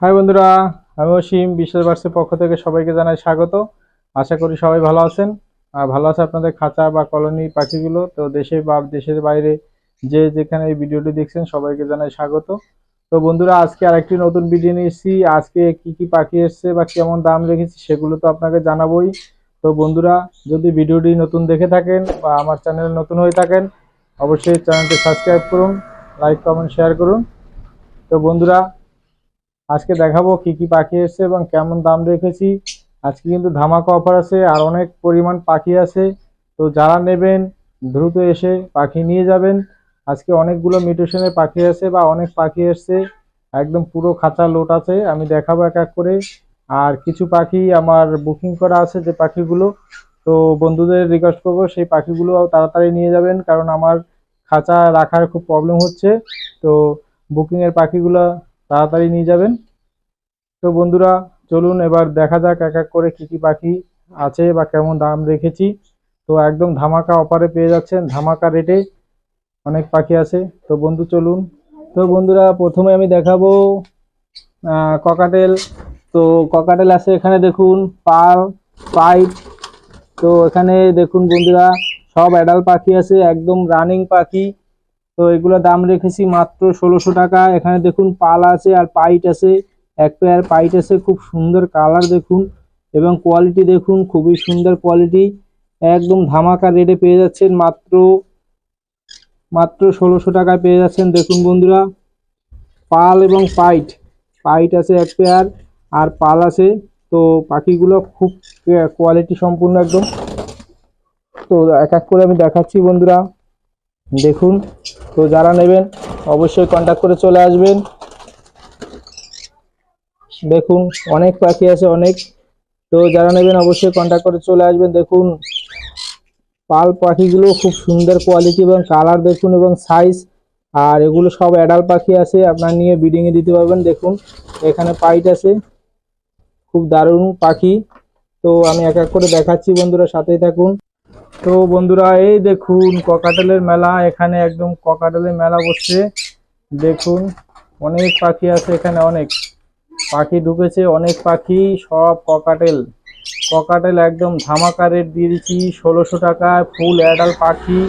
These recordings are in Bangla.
হাই বন্ধুরা, আমি অসীম বিশ্বাস বার্সের পক্ষ থেকে সবাইকে জানাই স্বাগত। আশা করি সবাই ভালো আছেন। আর ভালো আছে আপনাদের খাঁচা বা কলোনি পাখিগুলো, তো দেশে বা দেশের বাইরে যে যেখানে এই ভিডিওটি দেখছেন সবাইকে জানাই স্বাগত। তো বন্ধুরা, আজকে আরেকটি নতুন ভিডিও নিয়ে এসেছি। আজকে কি কি পাখি এসছে বা কেমন দাম রেখেছি সেগুলো তো আপনাকে জানাবোই। তো বন্ধুরা, যদি ভিডিওটি নতুন দেখে থাকেন বা আমার চ্যানেলে নতুন হয়ে থাকেন, অবশ্যই চ্যানেলটি সাবস্ক্রাইব করুন, লাইক, কমেন্ট, শেয়ার করুন। তো বন্ধুরা আজকে দেখাবো কি কি পাখি এসেছে এবং কেমন দাম রেখেছি। আজকে কিন্তু ধামাকা অফার আছে আর অনেক পরিমাণ পাখি আছে। তো যারা নেবেন, দ্রুত এসে পাখি নিয়ে যাবেন। আজকে অনেকগুলো মিউটেশনের পাখি আছে বা অনেক পাখি এসছে। একদম পুরো খাঁচা লোট আছে, আমি দেখাবো এক এক করে। আর কিছু পাখি আমার বুকিং করা আছে যে পাখিগুলো। তো বন্ধুদের রিকোয়েস্ট করব সেই পাখিগুলো তাড়াতাড়ি নিয়ে যাবেন, কারণ আমার খাঁচা রাখার খুব প্রবলেম হচ্ছে। তো বুকিংয়ের পাখিগুলো তাড়াতাড়ি নিয়ে যাবেন। তো বন্ধুরা, চলুন এবার দেখা যাক এক এক করে কি কি পাখি আছে বা কেমন দাম রেখেছি। তো একদম ধামাকা অফারে পেয়ে যাচ্ছেন। ধামাকা রেটে অনেক পাখি আছে। তো বন্ধু, চলুন। তো বন্ধুরা, প্রথমে আমি দেখাবো ককাটেল। তো ককাটেল আছে এখানে দেখুন, পাল পাইট তো এখানে দেখুন বন্ধুরা, সব অ্যাডাল পাখি আছে, একদম রানিং পাখি। তো এগুলো দাম রেখেছি মাত্র ষোলোশো টাকা। এখানে দেখুন পাল আছে আর পাইট আছে। এক পেয়ার পাইট আছে, খুব সুন্দর কালার দেখুন। এবং কোয়ালিটি দেখুন, খুবই সুন্দর কোয়ালিটি একদম ধামাকা রেটে পেয়ে যাচ্ছেন মাত্র মাত্র ষোলোশো টাকায় পেয়ে যাচ্ছেন। দেখুন বন্ধুরা, পাল এবং পাইট। পাইট আছে এক পেয়ার আর পাল আছে। তো পাখিগুলো খুব কোয়ালিটি সম্পূর্ণ একদম। তো এক এক করে আমি দেখাচ্ছি বন্ধুরা। দেখুন, তো যারা নেবেন, অবশ্যই কন্ট্যাক্ট করে চলে আসবেন। দেখুন, অনেক পাখি আছে, অনেক। তো যারা নেবেন, অবশ্যই কন্ট্যাক্ট করে চলে আসবেন। দেখুন, পাল পাখিগুলো খুব সুন্দর কোয়ালিটি এবং কালার দেখুন এবং সাইজ আর এগুলো সব অ্যাডাল্ট পাখি আছে, আপনার নিয়ে ব্রিডিং এ দিতে পারবেন। দেখুন, এখানে পাইট আছে। খুব দারুণ পাখি। তো আমি এক এক করে দেখাচ্ছি বন্ধুরা, সাথেই থাকুন। তো বন্ধুরা, এই দেখুন ককাটেলের মেলা। এখানে একদম ককাটেলের মেলা বসছে। দেখুন, অনেক পাখি আছে এখানে, অনেক। পাখি ঢুকেছে, অনেক পাখি, সব ককাটেল। ককাটেল একদম ধামাকা রেট দিয়ে দিচ্ছি, ষোলোশো টাকায় ফুল অ্যাডাল পাখি।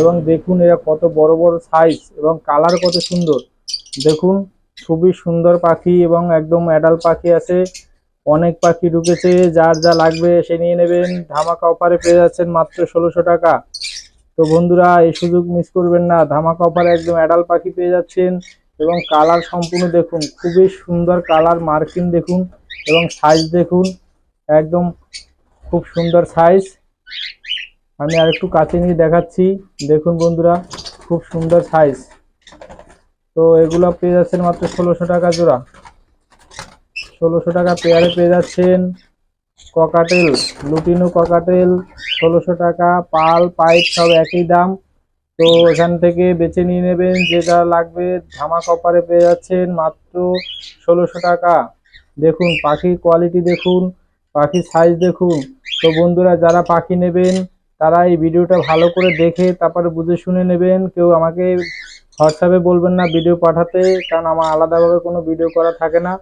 এবং দেখুন, এরা কত বড় বড় সাইজ এবং কালার কত সুন্দর। দেখুন, খুবই সুন্দর পাখি এবং একদম অ্যাডাল পাখি আছে। অনেক পাখি ঢুকেছে, যার যা লাগবে সে নিয়ে নেবেন। ধামাকা অফারে পেয়ে যাচ্ছেন মাত্র ষোলোশো টাকা। তো বন্ধুরা, এই সুযোগ মিস করবেন না। ধামাকা অফারে একদম অ্যাডাল পাখি পেয়ে যাচ্ছেন এবং কালার সম্পূর্ণ দেখুন। খুবই সুন্দর কালার মার্কিং দেখুন এবং সাইজ দেখুন। একদম খুব সুন্দর সাইজ আমি আর একটু কাছে নিয়ে দেখাচ্ছি। দেখুন বন্ধুরা, খুব সুন্দর সাইজ তো এগুলো পেয়ে যাচ্ছেন মাত্র ষোলোশো টাকা জোড়া। ষোলোশো টাকা পেয়ারে পেয়ে যাচ্ছেন। ককাটেল, লুটিনো ককাটেল, ষোলোশো টাকা, পাল, পাইপ, সব একই দাম। তো এখান থেকে বেছে নিয়ে নেবেন, যেটা লাগবে ধামা কপারে পেয়ে যাচ্ছেন মাত্র ষোলোশো টাকা। দেখুন, পাখির কোয়ালিটি দেখুন, পাখির সাইজ দেখুন। তো বন্ধুরা, যারা পাখি নেবেন, তারা এই ভিডিওটা ভালো করে দেখে তারপরে বুঝে শুনে নেবেন। কেউ আমাকে হোয়াটসঅ্যাপে বলবেন না ভিডিও পাঠাতে, কারণ আমার আলাদাভাবে কোনো ভিডিও করা থাকে না।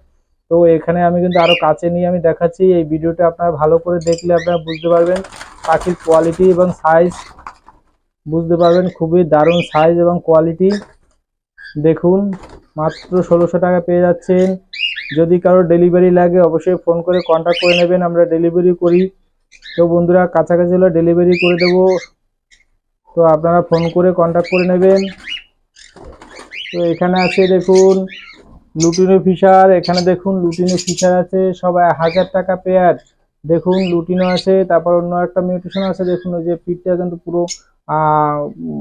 তো এখানে আমি কিন্তু আরও কাছে নিয়ে আমি দেখাচ্ছি। এই ভিডিওটা আপনারা ভালো করে দেখলে আপনারা বুঝতে পারবেন। পাখির কোয়ালিটি এবং সাইজ বুঝতে পারবেন। খুবই দারুণ সাইজ এবং কোয়ালিটি দেখুন, মাত্র ষোলোশো টাকা পেয়ে যাচ্ছেন। যদি কারও ডেলিভারি লাগে, অবশ্যই ফোন করে কন্ট্যাক্ট করে নেবেন। আমরা ডেলিভারি করি। তো বন্ধুরা, কাছাকাছি হলে ডেলিভারি করে দেবো। তো আপনারা ফোন করে কন্ট্যাক্ট করে নেবেন। তো এখানে আছে, দেখুন লুটিনো ফিশার, এখানে দেখুন লুটিনো ফিশার আছে, সবাই হাজার টাকা পেয়ার দেখুন লুটিনো আছে, তারপর অন্য একটা মিউটেশন আছে, দেখুন ওই যে পিঠটা কিন্তু পুরো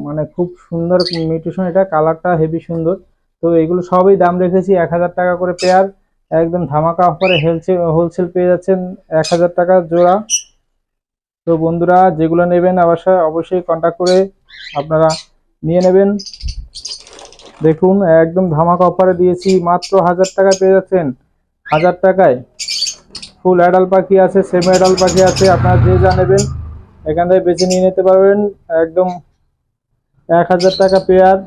মানে খুব সুন্দর মিউটেশন এটা কালারটা হেভি সুন্দর। তো এগুলো সবই দাম রেখেছি, এক হাজার টাকা করে পেয়ার একদম ধামাকা অফারে হেলসেল হোলসেল পেয়ে যাচ্ছেন এক হাজার টাকা জোড়া। তো বন্ধুরা, যেগুলো নেবেন অবশ্যই অবশ্যই কন্ট্যাক্ট করে আপনারা নিয়ে নেবেন। দেখুন, একদম ধামাকা অফারে দিয়েছি। মাত্র হাজার টাকায় পেয়ে যাচ্ছেন। হাজার টাকায়। ফুল অ্যাডাল পাখি আছে সেমি অ্যাডাল পাখি আছে, আপনারা যে যা নেবেন, এখান থেকে বেছে নিয়ে নিতে পারবেন। একদম এক হাজার টাকা পেয়ার।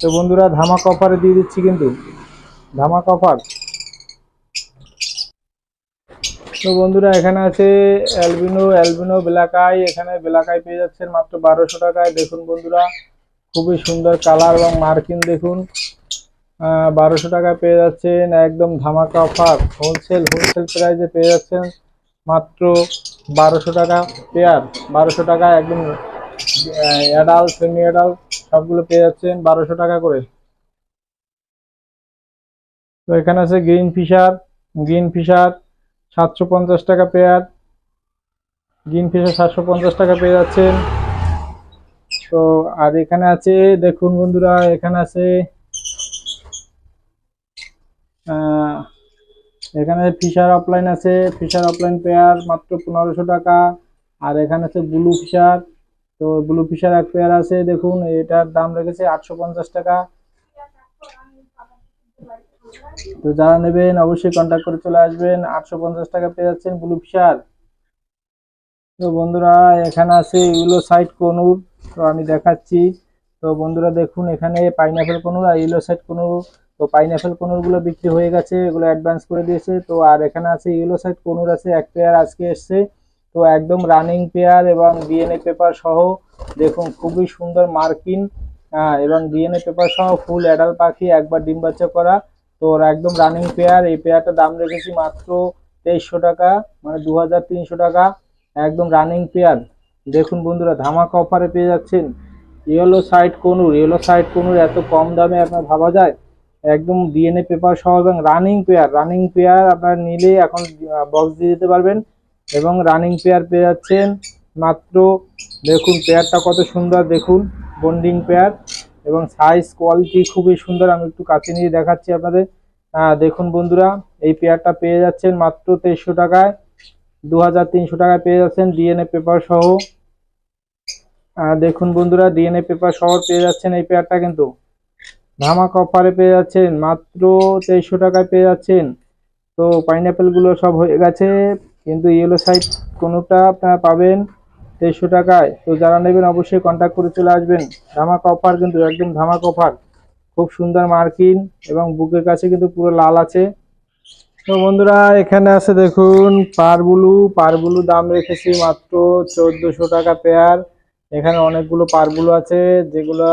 তো বন্ধুরা, ধামাকা অফারে দিয়ে দিচ্ছি কিন্তু। ধামাকা অফার তো বন্ধুরা, এখানে আছে অ্যালবিনো অ্যালবিনো বেলাকায় এখানে বেলাকায় পেয়ে যাচ্ছেন মাত্র বারোশো টাকায়। দেখুন বন্ধুরা খুবই সুন্দর কালার এবং মার্কিন দেখুন। বারোশো টাকায় পেয়ে যাচ্ছেন, একদম ধামাকা অফার। হোলসেল হোলসেল প্রাইসে পেয়ে যাচ্ছেন মাত্র বারোশো টাকা পেয়ার। বারোশো টাকা একদম অ্যাডাল্ট সেমি অ্যাডাল্ট সবগুলো পেয়ে যাচ্ছেন বারোশো টাকা করে। তো এখানে আছে গ্রিন ফিশার গ্রিন ফিশার সাতশো পঞ্চাশ টাকা পেয়ার। গ্রিন ফিশার সাতশো পঞ্চাশ টাকা পেয়ে যাচ্ছেন। তো আর এখানে আছে, দেখুন বন্ধুরা, এখানে আছে এখানে ফিশার অফলাইন আছে, ফিশার অফলাইন পেয়ার মাত্র পনেরোশো টাকা। আর এখানে আছে ব্লু ফিশার, তো ব্লু ফিশার এক পেয়ার আছে, দেখুন, এটার দাম রেখেছে আটশো পঞ্চাশ টাকা। তো যারা নেবেন, অবশ্যই কন্ট্যাক্ট করে চলে আসবেন, আটশো পঞ্চাশ টাকা পেয়ে যাচ্ছেন ব্লু ফিশার। তো বন্ধুরা, এখানে আছে ইউলো সাইড কনুর। তো আমি দেখাচ্ছি। তো বন্ধুরা দেখুন, এখানে পাইনাপেল কনুর আর ইউলো সাইড কনুর তো পাইনাপেল কনুরগুলো বিক্রি হয়ে গেছে, এগুলো অ্যাডভান্স করে দিয়েছে। তো আর এখানে আছে ইউলো সাইড কনুর আছে এক পেয়ার আজকে এসছে। তো একদম রানিং পেয়ার এবং ডিএনএ পেপার সহ, দেখুন খুবই সুন্দর মার্কিন এবং ডিএনএ পেপার সহ ফুল অ্যাডাল পাখি, একবার ডিম বাচ্চা করা। তো ওর একদম রানিং পেয়ার এই পেয়ারটার দাম রেখেছি মাত্র তেইশশো টাকা মানে দু হাজার তিনশো টাকা, একদম রানিং পেয়ার দেখুন বন্ধুরা, ধামাকা অফারে পেয়ে যাচ্ছেন yellow side conure. Yellow side conure এত কম দামে আপনার ভাবা যায়? একদম ডিএনএ পেপার সহ এবং রানিং পেয়ার রানিং পেয়ার আপনার নিলে এখন বক্স দিয়ে দিতে পারবেন এবং রানিং পেয়ার পেয়ে যাচ্ছেন মাত্র, দেখুন পেয়ারটা কত সুন্দর, দেখুন বন্ডিং পেয়ার এবং সাইজ কোয়ালিটি খুবই সুন্দর। আমি একটু কাছে নিয়ে দেখাচ্ছি আপনাদের। দেখুন বন্ধুরা, এই পেয়ারটা পেয়ে যাচ্ছেন মাত্র তেইশশো টাকায়। দু হাজার তিনশো টাকায় পেয়ে যাচ্ছেন ডিএনএ পেপার সহ। দেখুন বন্ধুরা ডিএনএ পেপার সহ পেয়ে যাচ্ছেন এই পেয়ারটা কিন্তু। ধামাক অফারে পেয়ে যাচ্ছেন, মাত্র তেইশশো টাকায় পেয়ে যাচ্ছেন। তো পাইনাপেলগুলো সব হয়ে গেছে, কিন্তু ইয়েলো সাইড কোনোটা আপনারা পাবেন তেইশশো টাকায়। তো যারা নেবেন অবশ্যই কন্ট্যাক্ট করে চলে আসবেন। ধামাক অফার কিন্তু, একদম ধামাক অফার খুব সুন্দর মার্কিন এবং বুকের কাছে কিন্তু পুরো লাল আছে। তো বন্ধুরা, এখানে আছে দেখুন, পারবুলু। পারবুলু দাম রেখেছি মাত্র চোদ্দশো টাকা পেয়ার এখানে অনেকগুলো পারগুলো আছে, যেগুলো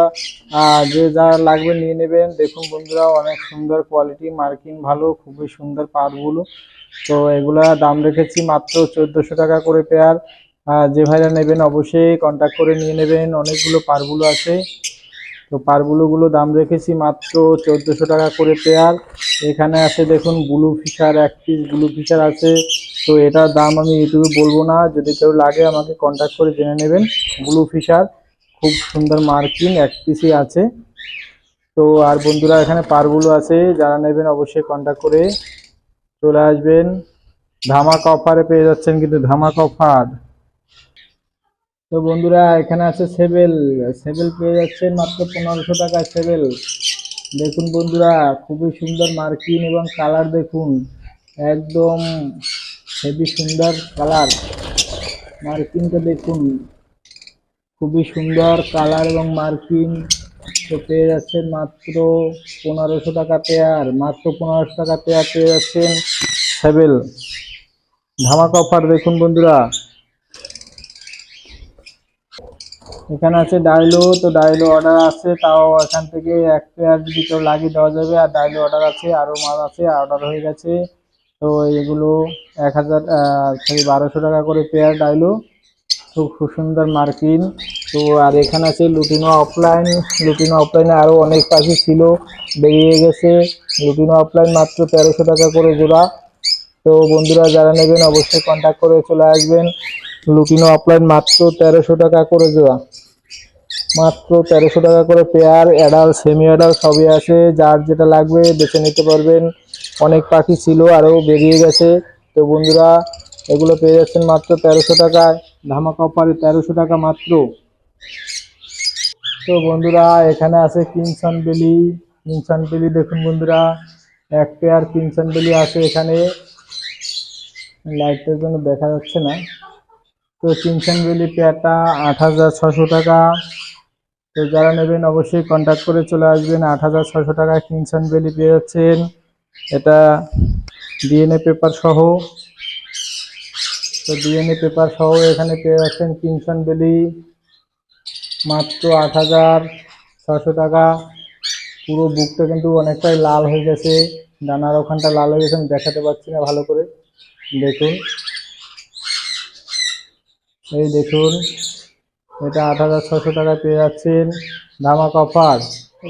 যে যা লাগবে নিয়ে নেবেন। দেখুন বন্ধুরা, অনেক সুন্দর কোয়ালিটি মার্কিং ভালো, খুবই সুন্দর পারগুলো তো এগুলা দাম রেখেছি মাত্র চোদ্দশো টাকা করে পেয়ার যে ভাইরা নেবেন অবশ্যই কন্ট্যাক্ট করে নিয়ে নেবেন। অনেকগুলো পারগুলো আছে। তো পারগুলো গুলো দাম রেখেছি মাত্র চোদ্দশো টাকা করে পেয়ার এখানে আছে দেখুন ব্লু ফিশার এক পিস ব্লু ফিশার আছে। তো এটার দাম আমি ইউটিউবে বলব না, যদি কেউ লাগে আমাকে কন্ট্যাক্ট করে জেনে নেবেন ব্লু ফিশার খুব সুন্দর মার্কিং এক পিসই আছে। তো আর বন্ধুরা, এখানে পারগুলো আছে, যারা নেবেন অবশ্যই কন্ট্যাক্ট করে চলে আসবেন। ধামাকা অফারে পেয়ে যাচ্ছেন কিন্তু ধামাকা অফার তো বন্ধুরা, এখানে আছে সেবেল। সেবেল পেয়ে যাচ্ছেন মাত্র পনেরোশো টাকা সেবেল। দেখুন বন্ধুরা, খুবই সুন্দর মার্কিন এবং কালার দেখুন। একদম হেভি সুন্দর কালার। মার্কিনটা দেখুন। খুবই সুন্দর কালার এবং মার্কিন। তো পেয়ে যাচ্ছেন মাত্র পনেরোশো টাকা পেয়ার। মাত্র পনেরোশো টাকা পেয়ার পেয়ে যাচ্ছেন সেবেল। ধামাকা অফার দেখুন বন্ধুরা। এখানে আছে ডাইলো, তো ডাইলো অর্ডার আছে, তাও এখান থেকে এক পেয়ার কেউ লাগিয়ে দেওয়া যাবে, আর ডাইলো অর্ডার আছে আরও মাল আছে অর্ডার হয়ে গেছে। তো এগুলো এক হাজার সরি, বারোশো টাকা করে পেয়ার ডাইলো। খুব সুন্দর মার্কিন। তো আর এখানে আছে লুটিনো অফলাইন লুটিনো অফলাইনে আরও অনেক পাখি ছিল, বেরিয়ে গেছে। লুটিনো অফলাইন মাত্র তেরোশো টাকা করে জোড়া। তো বন্ধুরা, যারা নেবেন, অবশ্যই কন্ট্যাক্ট করে চলে আসবেন। লুটিনো অফলাইন মাত্র তেরোশো টাকা করে জোড়া। মাত্র তেরোশো টাকা করে পেয়ার অ্যাডাল সেমি অ্যাডাল সবই আছে। যার যেটা লাগবে বেছে নিতে পারবেন। অনেক পাখি ছিল আরও বেরিয়ে গেছে। তো বন্ধুরা, এগুলো পেয়ে যাচ্ছেন মাত্র তেরোশো টাকায়। ধামাকা অফারে তেরোশো টাকা মাত্র। তো বন্ধুরা, এখানে আছে কিনসন বেলি। কিনসন বেলি দেখুন বন্ধুরা, এক পেয়ার কিনসন বেলি আছে এখানে। লাইটের জন্য দেখা যাচ্ছে না। তো কিনসন বেলি পেয়ারটা আট হাজার ছশো টাকা। তো যারা নেবেন অবশ্যই কন্ট্যাক্ট করে চলে আসবেন। আট হাজার ছশো টাকা কিনসন বেলি পেয়ে যাচ্ছেন। এটা ডিএনএ পেপার সহ। তো ডিএনএ পেপার সহ এখানে পেয়ে যাচ্ছেন কিনসন বেলি মাত্র আট হাজার ছশো টাকা। পুরো বুকটা কিন্তু অনেকটাই লাল হয়ে গেছে। ডানার ওখানটা লাল হয়ে গেছে। আমি দেখাতে পারছি না ভালো করে। দেখুন। এই দেখুন, এটা আট হাজার ছশো টাকা পেয়ে যাচ্ছেন ধামাক অফার।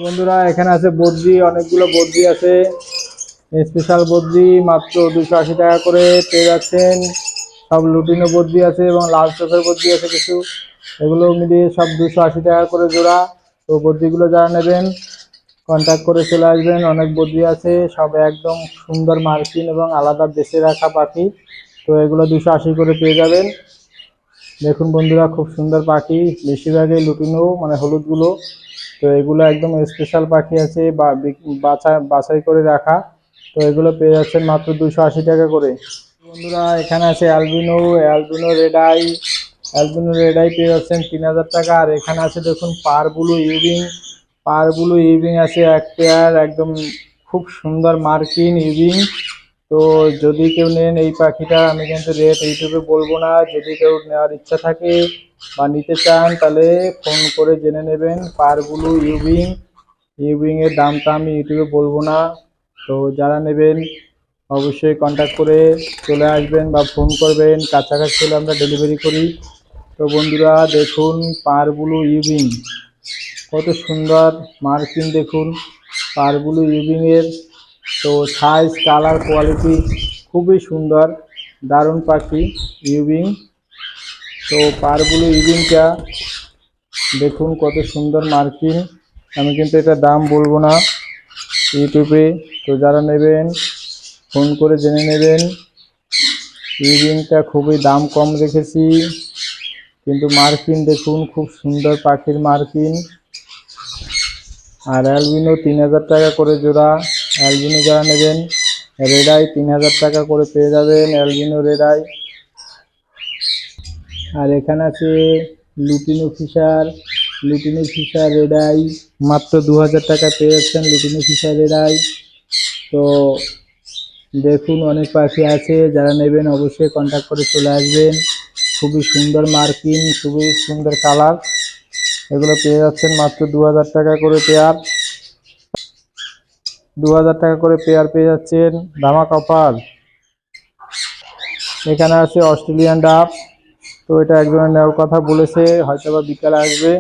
বন্ধুরা, এখানে আছে বদ্রি, অনেকগুলো বদ্রি আছে। স্পেশাল বদ্রি মাত্র দুশো আশি টাকা করে পেয়ে যাচ্ছেন। সব লুটিনো বদ্রি আছে এবং লাল চোখের বদ্রি আছে কিছু। এগুলো মিলিয়ে সব দুশো আশি টাকা করে জোড়া। তো বদ্রিগুলো যারা নেবেন কন্ট্যাক্ট করে চলে আসবেন। অনেক বদ্রি আছে, সব একদম সুন্দর মার্কিন এবং আলাদা বেছে রাখা পাখি। তো এগুলো দুশো আশি করে পেয়ে যাবেন। দেখুন বন্ধুরা, খুব সুন্দর পাখি। বেশিরভাগই লুটিনো মানে হলুদগুলো। তো এগুলো একদম স্পেশাল পাখি আছে বাছা, বাছাই করে রাখা। তো এগুলো পেয়ে যাচ্ছেন মাত্র দুশো আশি টাকা করে। বন্ধুরা, এখানে আছে albino albino red eye albino red eye পেয়ে যাচ্ছেন তিন হাজার টাকা। আর এখানে আছে দেখুন পার ব্লু ইভিং পার ব্লু ইভিং আছে এক পেয়ার একদম খুব সুন্দর মার্কিন ইভিং তো যদি কেউ নেন এই পাখিটা, আমি কিন্তু রেট ইউটিউবে বলব না। যদি কেউ নেওয়ার ইচ্ছা থাকে বা নিতে চান, তাহলে ফোন করে জেনে নেবেন। পার ব্লু ইউবিং ইউবিং এর দামটা আমি ইউটিউবে বলব না। তো যারা নেবেন, অবশ্যই কন্ট্যাক্ট করে চলে আসবেন বা ফোন করবেন। কাছাকাছি হলে আমরা ডেলিভারি করি। তো বন্ধুরা, দেখুন পার ব্লু ইউবিং। কত সুন্দর মার্কিন দেখুন। পার ব্লু ইউবিং এর তো সাইজ কালার কোয়ালিটি খুবই সুন্দর, দারুণ পাখি ইউবিং তো পারগুলো ইউবিংটা দেখুন কত সুন্দর মার্কিং। আমি কিন্তু এটা দাম বলব না ইউটিউবে, তো যারা নেবেন, ফোন করে জেনে নেবেন। ইউবিংটা খুবই দাম কম রেখেছি, কিন্তু মার্কিন দেখুন, খুব সুন্দর পাখির মার্কিন আর অ্যালবিনো তিন হাজার টাকা করে জোড়া। অ্যালবিনো যারা নেবেন, রেডাই তিন হাজার টাকা করে পেয়ে যাবেন, অ্যালবিনো, রেডাই। আর এখানে আছে lutino Fischer lutino Fischer, red eye. মাত্র দু হাজার টাকা পেয়ে যাচ্ছেন লুটিনো ফিশার, রেডাই। তো দেখুন, অনেক পাখি আছে, যারা নেবেন অবশ্যই কন্ট্যাক্ট করে চলে আসবেন। খুবই সুন্দর মার্কিং খুবই সুন্দর কালার। এগুলো পেয়ে যাচ্ছেন মাত্র দু হাজার টাকা করে পেয়ার। দু হাজার টাকা করে পেয়ার পেয়ে যাচ্ছেন দামা কপাল এখানে আছে অস্ট্রেলিয়ান ডাব। তো এটা একজনের নেওয়ার কথা বলেছে হয়তো বা বিকালে আসবে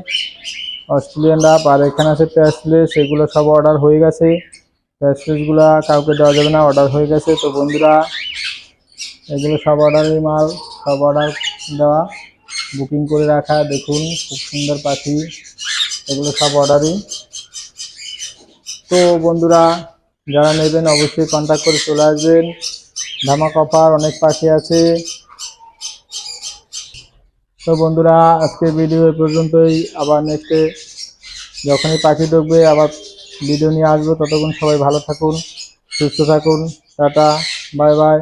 অস্ট্রেলিয়ান ডাব। আর এখানে আছে প্যাসলেস সেগুলো সব অর্ডার হয়ে গেছে। প্যাসলেসগুলো কাউকে দেওয়া যাবে না অর্ডার হয়ে গেছে। তো বন্ধুরা, এগুলো সব অর্ডারের মাল, সব অর্ডার দেওয়া। বুকিং করে রাখা, দেখুন, খুব সুন্দর পাখি। এগুলো সব অর্ডারই তো বন্ধুরা, যারা নেবেন অবশ্যই কন্ট্যাক্ট করে চলে আসবেন। ধামাক অফার অনেক পাখি আছে। তো বন্ধুরা আজকে ভিডিও এ পর্যন্তই। আবার নেক্সটে যখনই পাখি ঢুকবে, আবার ভিডিও নিয়ে আসব। ততক্ষণ সবাই ভালো থাকুন, সুস্থ থাকুন। Tata bye bye